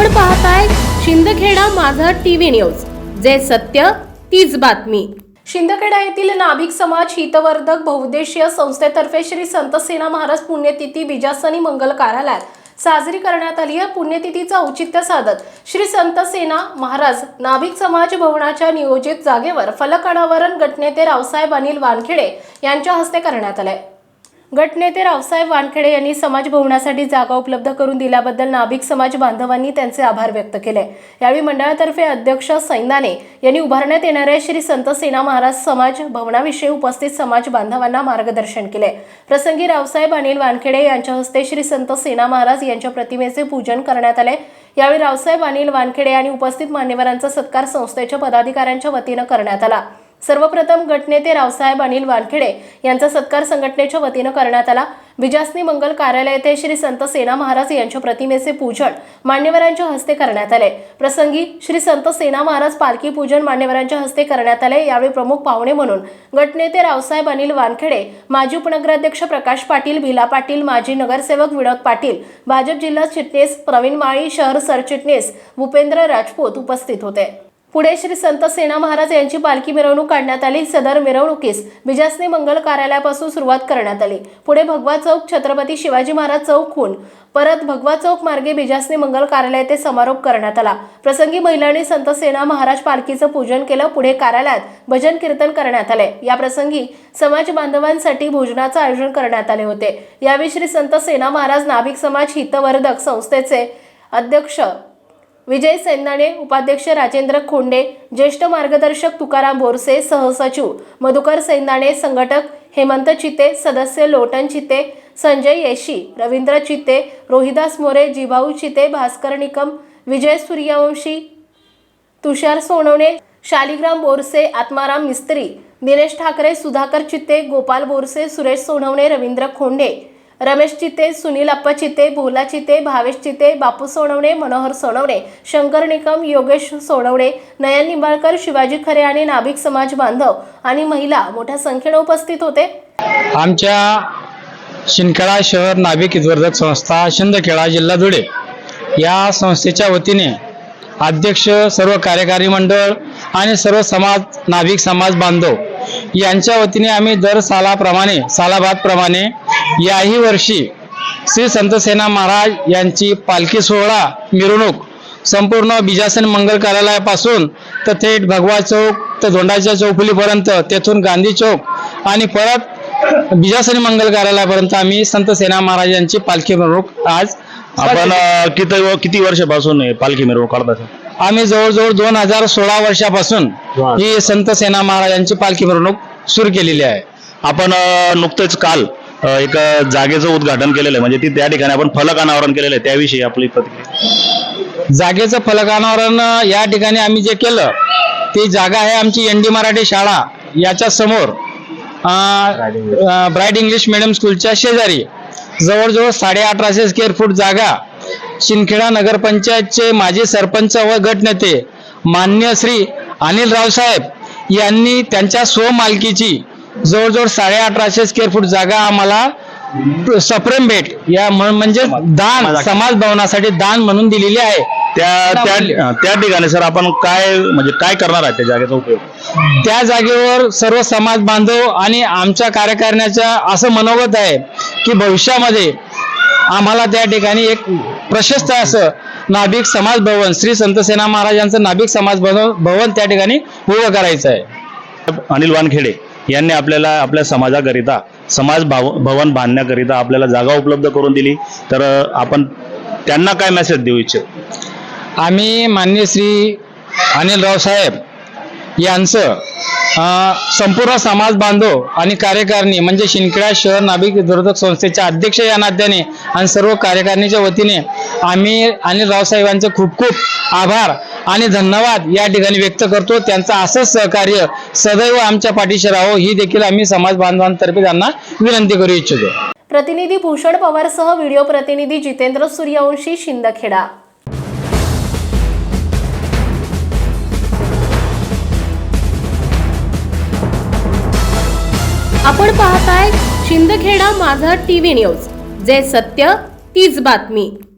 आपण पाहताय शिंदखेडा माझा टीव्ही न्यूज. जे सत्य तीच बातमी. शिंदखेडा येथील नाभिक समाज हितवर्धक बहुउद्देशीय संस्थेतर्फे श्री संत सेना महाराज पुण्यतिथी बिजासनी मंगल कार्यालयात साजरी करण्यात आली आहे. पुण्यतिथीचं औचित्य साधत श्री संत सेना महाराज नाभिक समाज भवनाच्या नियोजित जागेवर फलक अनावरण गटनेते रावसाहेब अनिल वानखेडे यांच्या हस्ते करण्यात आले गटनेते रावसाहेब वानखेडे यांनी समाज भवनासाठी जागा उपलब्ध करून दिल्याबद्दल नाभिक समाज बांधवांनी त्यांचे आभार व्यक्त केले. यावेळी मंडळातर्फे अध्यक्ष सैनाने यांनी उभारण्यात येणाऱ्या श्री संत सेना महाराज समाज भवनाविषयी उपस्थित समाज बांधवांना मार्गदर्शन केले. प्रसंगी रावसाहेब अनिल वानखेडे यांच्या हस्ते श्री संत सेना महाराज यांच्या प्रतिमेचे पूजन करण्यात आले. यावेळी रावसाहेब अनिल वानखेडे आणि उपस्थित मान्यवरांचा सत्कार संस्थेच्या पदाधिकाऱ्यांच्या वतीनं करण्यात आला. सर्वप्रथम गटनेते रावसाहेब अनिल वानखेडे यांचा सत्कार संघटनेच्या वतीनं करण्यात आला. विजासनी मंगल कार्यालय येथे श्री संत सेना महाराज यांच्या प्रतिमेचे पूजन मान्यवरांच्या हस्ते करण्यात आले. प्रसंगी श्री संत सेना महाराज पालखी पूजन मान्यवरांच्या हस्ते करण्यात आले. यावेळी प्रमुख पाहुणे म्हणून गटनेते रावसाहेब अनिल वानखेडे माजी उपनगराध्यक्ष प्रकाश पाटील भिला पाटील माजी नगरसेवक विनोद पाटील भाजप जिल्हा चिटणीस प्रवीण माळी शहर सरचिटणीस भूपेंद्र राजपूत उपस्थित होते. पुढे श्री संत सेना महाराज यांची पालखी मिरवणूक काढण्यात आली. सदर मिरवणुकीस बिजासने मंगल कार्यालयापासून सुरुवात करण्यात आली. पुढे भगवा चौक छत्रपती शिवाजी महाराज चौकहून परत भगवा चौक मार्गे बिजासने मंगल कार्यालय ते समारोप करण्यात आला. प्रसंगी महिलांनी संत सेना महाराज पालखीचं पूजन केलं. पुढे कार्यालयात भजन कीर्तन करण्यात आले. या प्रसंगी समाज बांधवांसाठी भोजनाचं आयोजन करण्यात आले होते. यावेळी श्री संत सेना महाराज नाभिक समाज हितवर्धक संस्थेचे अध्यक्ष विजय सेंदाणे उपाध्यक्ष राजेंद्र खोंडे ज्येष्ठ मार्गदर्शक तुकाराम बोरसे सहसचिव मधुकर सेंदाणे संघटक हेमंत चिते सदस्य लोटन चिते संजय येशी रवींद्र चिते रोहिदास मोरे जिभाऊ चिते भास्कर निकम विजय सूर्यवंशी तुषार सोनवणे शालिग्राम बोरसे आत्माराम मिस्त्री दिनेश ठाकरे सुधाकर चित्ते गोपाल बोरसे सुरेश सोनवणे रवींद्र खोंडे रमेश चिते सुनील अप्पा चिते भोला चिते भावेश चिते बापू सोनवणे मनोहर सोनवणे शंकर निकम योगेश सोनवणे नयन निंबाळकर शिवाजी खरे आणि नाभिक समाज बांधव आणि महिला मोठ्या संख्येने उपस्थित होते. आमच्या शिंदखेडा शहर नाभिक हितवर्धक संस्था शिंदखेडा जिल्हा धुळे या संस्थेच्या वतीने अध्यक्ष सर्व कार्यकारी मंडळ आणि सर्व समाज नाभिक समाज बांधव यांच्या वतीने आम्ही दर सालाप्रमाणे सालाबादप्रमाणे याही वर्षी श्री संत सेना महाराज यांची पालखी सोहळा मिरवणूक संपूर्ण बिजासन मंगल कार्यालयापासून तर थेट भगवा चौक तर धोंडाच्या चौफुलीपर्यंत तेथून गांधी चौक आणि परत बिजासनी मंगल कार्यालयापर्यंत आम्ही संत सेना महाराज यांची पालखी मिरवणूक आज आपण किती किती वर्षापासून हे पालखी मिरवणूक काढतात आम्ही जवळजवळ दोन हजार सोळा वर्षापासून. ही संत सेना महाराजांची पालखी मिरवणूक सुरू केलेली आहे आपण अ, नुकतेच काल एका जागेचं उद्घाटन केलेलं आहे. म्हणजे ती त्या ठिकाणी आपण फलक अनावरण केलेलं आहे. त्याविषयी आपली प्रतिक्रिया. जागेचं फलकानावरण या ठिकाणी आम्ही जे केलं ती जागा आहे आमची एन डी मराठी शाळा याच्या समोर. ब्राईट इंग्लिश मिडियम स्कूलच्या शेजारी. जवळजवळ साडे अठराशे स्क्वेअर फूट जागा. शिंदखेडा नगरपंचायतचे माजी सरपंच व गटनेते मान्य श्री अनिल रावसाहेब यांनी त्यांच्या स्वमालकीची जवळजवळ साडे अठराशे स्क्वेअर फूट जागा आम्हाला सप्रेम भेट या म्हण- म्हणजे दान समाज भवनासाठी दान म्हणून दिलेली आहे. त्या त्या त्या ठिकाणी सर आपण काय म्हणजे काय करणार आहे त्या जागेचा उपयोग? त्या जागेवर सर्व समाज बांधव आणि आमच्या कार्यकारिण्याच्या असं मनोगत आहे की भविष्यामध्ये आम्हाला त्या ठिकाणी एक प्रशस्त असं नाभिक समाज भवन श्री संत सेना महाराजांचं नाभिक समाज भवन भवन त्या ठिकाणी उभं करायचं आहे. अनिल वानखेडे. यांनी आपल्याला आपल्या समाजाकरिता समाज भाव भवन बांधण्याकरिता आपल्याला जागा उपलब्ध करून दिली. तर आपण त्यांना काय मेसेज देऊ इच्छित? आम्ही मान्य श्री अनिल रावसाहेब यांचं संपूर्ण समाज बांधव आणि कार्यकारिणी म्हणजे शिंदखेडा शहर नाभिक विरोधक संस्थेच्या अध्यक्ष या नात्याने आणि सर्व कार्यकारिणीच्या वतीने आम्ही अनिल रावसाहेबांचे खूप खूप आभार आणि धन्यवाद या ठिकाणी व्यक्त करतो. त्यांचं असंच सहकार्य सदैव आमच्या पाठीशी राहो ही देखील आम्ही समाज बांधवांतर्फे त्यांना विनंती करू इच्छितो. प्रतिनिधी भूषण पवारसह व्हिडिओ प्रतिनिधी जितेंद्र सूर्यवंशी शिंदखेडा. आपण पाहताय शिंदखेडा माझा टीव्ही न्यूज. जे सत्य तीच बातमी.